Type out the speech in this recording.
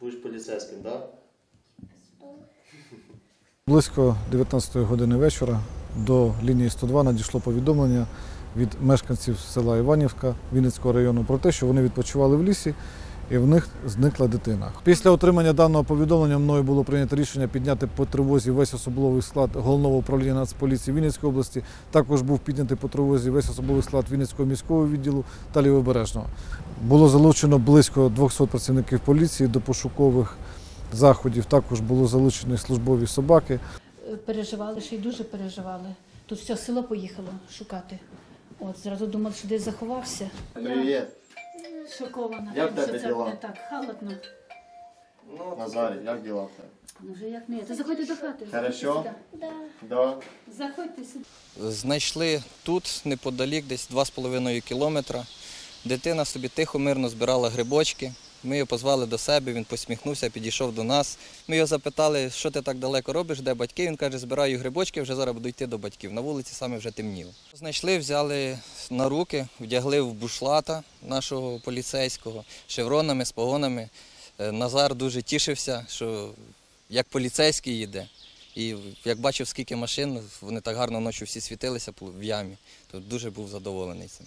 Будеш поліцейським, так? Близько 19 години вечора до лінії 102 надійшло повідомлення від мешканців села Іванівка Вінницького району про те, що вони відпочивали в лісі і в них зникла дитина. Після отримання даного повідомлення мною було прийнято рішення підняти по тривозі весь особовий склад головного управління Нацполіції Вінницької області. Також був піднятий по тривозі весь особовий склад Вінницького міського відділу та Лівобережного. Було залучено близько 200 працівників поліції до пошукових заходів. Також було залучені службові собаки. Е, переживали, ще й дуже переживали. Тут все село поїхало шукати. От зразу думали, що десь заховався. Привіт. Шокована, Як що тебе це діла? не так халатно. Ну, Назарій, як діла в тебе? Ну вже як не. є. То заходьте до хати. Хорошо. заходьте сюди. Да. Заходьте сюди. Знайшли тут, неподалік, десь 2,5 кілометра. Дитина собі тихо, мирно збирала грибочки. Ми його позвали до себе, він посміхнувся, підійшов до нас. Ми його запитали, що ти так далеко робиш, де батьки. Він каже, збираю грибочки, вже зараз буду йти до батьків. На вулиці саме вже темніло. Знайшли, взяли на руки, вдягли в бушлата нашого поліцейського, шевронами, з погонами. Е, Назар дуже тішився, що як поліцейський їде. І як бачив, скільки машин, вони так гарно ночі всі світилися в ямі, то дуже був задоволений цим.